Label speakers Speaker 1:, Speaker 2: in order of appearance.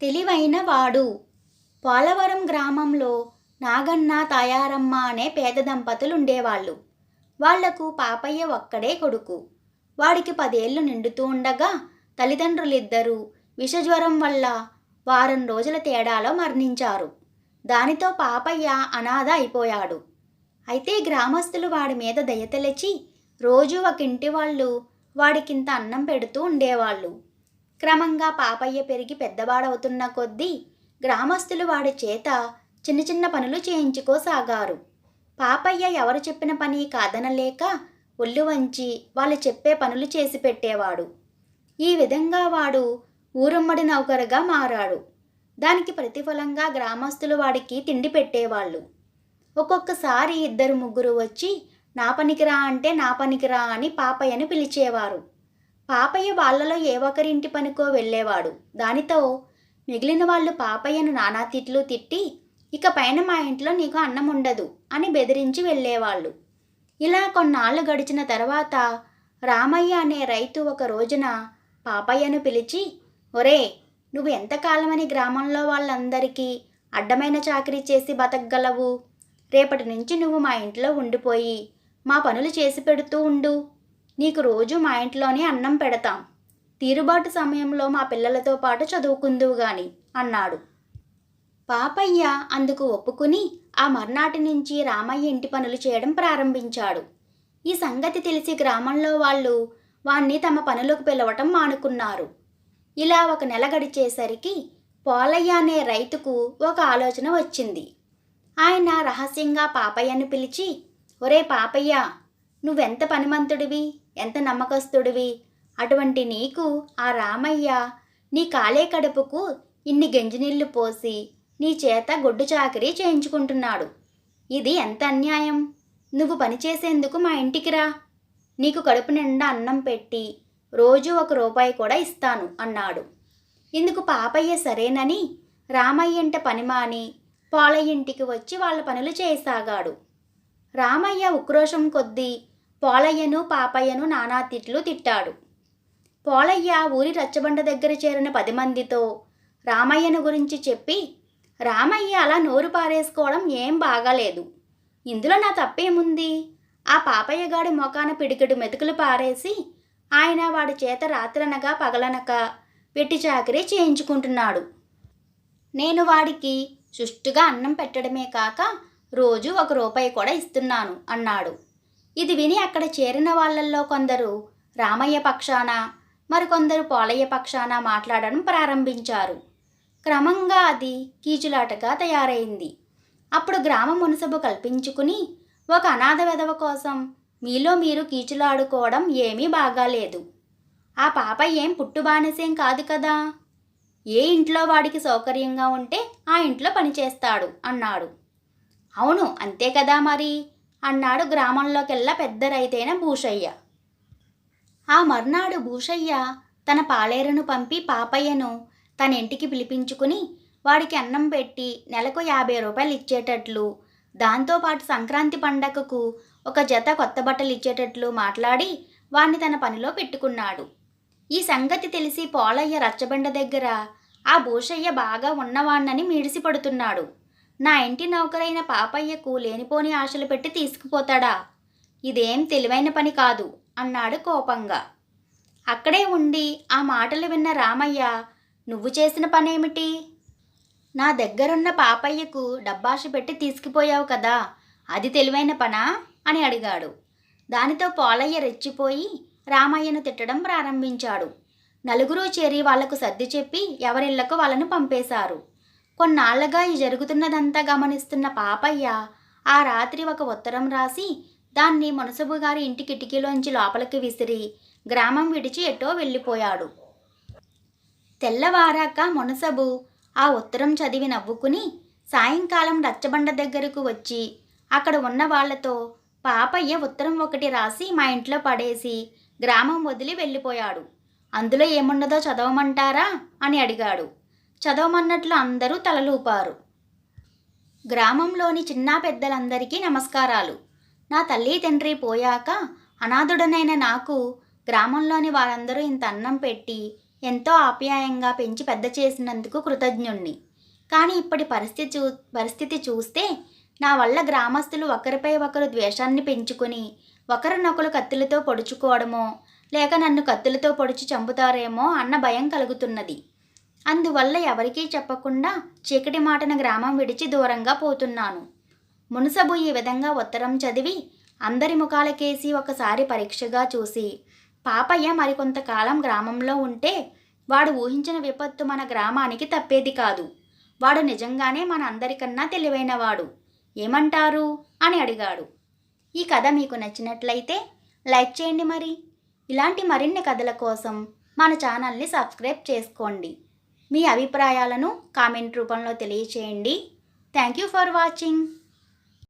Speaker 1: తెలివైన వాడు పోలవరం గ్రామంలో నాగన్న తాయారమ్మ అనే పేద దంపతులు ఉండేవాళ్ళు వాళ్ళకు పాపయ్య ఒక్కడే కొడుకు. వాడికి పదేళ్ళు నిండుతూ ఉండగా తల్లిదండ్రులిద్దరూ విషజ్వరం వల్ల వారం రోజుల తేడాలో మరణించారు. దానితో పాపయ్య అనాథ అయిపోయాడు. అయితే గ్రామస్తులు వాడి మీద దయతెలచి రోజు ఒక ఇంటి వాళ్ళు వాడికింత అన్నం పెడుతూ ఉండేవాళ్ళు. క్రమంగా పాపయ్య పెరిగి పెద్దవాడవుతున్న కొద్దీ గ్రామస్తులు వాడి చేత చిన్న చిన్న పనులు చేయించుకోసాగారు. పాపయ్య ఎవరు చెప్పిన పని కాదనలేక ఒళ్ళు వంచి వాళ్ళు చెప్పే పనులు చేసి పెట్టేవాడు. ఈ విధంగా వాడు ఊరమ్మడి నౌకరుగా మారాడు. దానికి ప్రతిఫలంగా గ్రామస్తులు వాడికి తిండి పెట్టేవాళ్ళు. ఒక్కొక్కసారి ఇద్దరు ముగ్గురు వచ్చి నా పనికిరా అంటే నా పనికిరా అని పాపయ్యను పిలిచేవారు. పాపయ్య వాళ్ళలో ఏ ఒకరింటి పనికో వెళ్ళేవాడు. దానితో మిగిలిన వాళ్ళు పాపయ్యను నానా తిట్లు తిట్టి ఇక పైన మా ఇంట్లో నీకు అన్నం ఉండదు అని బెదిరించి వెళ్ళేవాళ్ళు. ఇలా కొన్నాళ్ళు గడిచిన తర్వాత రామయ్య అనే రైతు ఒక రోజున పాపయ్యను పిలిచి ఒరే నువ్వు ఎంతకాలమని గ్రామంలో వాళ్ళందరికీ అడ్డమైన చాకరీ చేసి బతకగలవు? రేపటి నుంచి నువ్వు మా ఇంట్లో ఉండిపోయి మా పనులు చేసి పెడుతూ ఉండు. నీకు రోజు మా ఇంట్లోనే అన్నం పెడతాం. తీరుబాటు సమయంలో మా పిల్లలతో పాటు చదువుకుందువు గాని అన్నాడు. పాపయ్య అందుకు ఒప్పుకుని ఆ మర్నాటి నుంచి రామయ్య ఇంటి పనులు చేయడం ప్రారంభించాడు. ఈ సంగతి తెలిసి గ్రామంలో వాళ్ళు వాణ్ణి తమ పనులకు పిలవటం మానుకున్నారు. ఇలా ఒక నెల గడిచేసరికి పోలయ్య అనే రైతుకు ఒక ఆలోచన వచ్చింది. ఆయన రహస్యంగా పాపయ్యను పిలిచి ఒరే పాపయ్య నువ్వెంత పనిమంతుడివి? ఎంత నమ్మకస్తుడివి? అటువంటి నీకు ఆ రామయ్య నీ కాలే కడుపుకు ఇన్ని గంజినీళ్ళు పోసి నీ చేత గొడ్డు చాకరీ చేయించుకుంటున్నాడు. ఇది ఎంత అన్యాయం? నువ్వు పనిచేసేందుకు మా ఇంటికి రా. నీకు కడుపు నిండా అన్నం పెట్టి రోజు ఒక రూపాయి కూడా ఇస్తాను అన్నాడు. ఇందుకు పాపయ్య సరేనని రామయ్య ఇంట పని మాని ఇంటికి వచ్చి వాళ్ళ పనులు చేయసాగాడు రామయ్య ఉక్రోషం కొద్దీ పోలయ్యను పాపయ్యను నానా తిట్లు తిట్టాడు. పోలయ్య ఊరి రచ్చబండ దగ్గర చేరిన పది మందితో రామయ్యను గురించి చెప్పి రామయ్య అలా నోరు పారేసుకోవడం ఏం బాగాలేదు. ఇందులో నా తప్పేముంది? ఆ పాపయ్యగాడి మొఖాన పిడికిడు మెతుకులు పారేసి ఆయన వాడి చేత రాత్రనగా పగలనక పెట్టి చాకరీ చేయించుకుంటున్నాడు. నేను వాడికి సుష్టుగా అన్నం పెట్టడమే కాక రోజు ఒక రూపాయి కూడా ఇస్తున్నాను అన్నాడు. ఇది విని అక్కడ చేరిన వాళ్ళల్లో కొందరు రామయ్య పక్షాన మరికొందరు పోలయ్య పక్షాన మాట్లాడడం ప్రారంభించారు. క్రమంగా అది కీచులాటగా తయారైంది. అప్పుడు గ్రామ మునసబు కల్పించుకుని ఒక అనాథ వెధవ కోసం మీలో మీరు కీచులాడుకోవడం ఏమీ బాగాలేదు. ఆ పాప ఏం పుట్టుబానిసేం కాదు కదా? ఏ ఇంట్లో వాడికి సౌకర్యంగా ఉంటే ఆ ఇంట్లో పనిచేస్తాడు అన్నాడు. అవును అంతే కదా మరి? అన్నాడు గ్రామంలోకెల్లా పెద్ద రైతైన భూషయ్య. ఆ మర్నాడు భూషయ్య తన పాలేరును పంపి పాపయ్యను తన ఇంటికి పిలిపించుకుని వాడికి అన్నం పెట్టి నెలకు యాభై రూపాయలు ఇచ్చేటట్లు దాంతోపాటు సంక్రాంతి పండగకు ఒక జత కొత్త బట్టలు ఇచ్చేటట్లు మాట్లాడి వాణ్ణి తన పనిలో పెట్టుకున్నాడు. ఈ సంగతి తెలిసి పోలయ్య రచ్చబండ దగ్గర ఆ భూషయ్య బాగా ఉన్నవాణ్ణని మీడిసిపడుతున్నాడు. నా ఇంటి నౌకరైన పాపయ్యకు లేనిపోని ఆశలు పెట్టి తీసుకుపోతాడా? ఇదేం తెలివైన పని కాదు అన్నాడు కోపంగా. అక్కడే ఉండి ఆ మాటలు విన్న రామయ్య నువ్వు చేసిన పనేమిటి? నా దగ్గరున్న పాపయ్యకు డబ్బాష పెట్టి తీసుకుపోయావు కదా అది తెలివైన పనా? అని అడిగాడు. దానితో పాలయ్య రెచ్చిపోయి రామయ్యను తిట్టడం ప్రారంభించాడు. నలుగురు చేరి వాళ్ళకు సర్ది చెప్పి ఎవరిళ్ళకు వాళ్ళను పంపేశారు. కొన్నాళ్ళుగా ఈ జరుగుతున్నదంతా గమనిస్తున్న పాపయ్య ఆ రాత్రి ఒక ఉత్తరం రాసి దాన్ని మునసబు గారి ఇంటి కిటికీలోంచి లోపలికి విసిరి గ్రామం విడిచి ఎటో వెళ్ళిపోయాడు. తెల్లవారాక మునసబు ఆ ఉత్తరం చదివి నవ్వుకుని సాయంకాలం రచ్చబండ దగ్గరకు వచ్చి అక్కడ ఉన్న వాళ్ళతో పాపయ్య ఉత్తరం ఒకటి రాసి మా ఇంట్లో పడేసి గ్రామం వదిలి వెళ్ళిపోయాడు. అందులో ఏమున్నదో చదవమంటారా? అని అడిగాడు. చదవమన్నట్లు అందరూ తలలూపారు. గ్రామంలోని చిన్న పెద్దలందరికీ నమస్కారాలు. నా తల్లి తండ్రి పోయాక అనాథుడనైన నాకు గ్రామంలోని వారందరూ ఇంత అన్నం పెట్టి ఎంతో ఆప్యాయంగా పెంచి పెద్ద చేసినందుకు కృతజ్ఞుణ్ణి. కానీ ఇప్పటి పరిస్థితి చూ పరిస్థితి చూస్తే నా వల్ల గ్రామస్తులు ఒకరిపై ఒకరు ద్వేషాన్ని పెంచుకుని ఒకరినొకరు కత్తులతో పొడుచుకోవడమో లేక నన్ను కత్తులతో పొడిచి చంపుతారేమో అన్న భయం కలుగుతున్నది. అందువల్ల ఎవరికీ చెప్పకుండా చీకటి మాటన గ్రామం విడిచి దూరంగా పోతున్నాను. మునసబు ఈ విధంగా ఉత్తరం చదివి అందరి ముఖాలకేసి ఒకసారి పరీక్షగా చూసి పాపయ్య మరికొంతకాలం గ్రామంలో ఉంటే వాడు ఊహించిన విపత్తు మన గ్రామానికి తప్పేది కాదు. వాడు నిజంగానే మన అందరికన్నా తెలివైనవాడు. ఏమంటారు? అని అడిగాడు. ఈ కథ మీకు నచ్చినట్లయితే లైక్ చేయండి మరి. ఇలాంటి మరిన్ని కథల కోసం మన ఛానల్ని సబ్స్క్రైబ్ చేసుకోండి. మీ అభిప్రాయాలను కామెంట్ రూపంలో తెలియచేయండి. Thank you for watching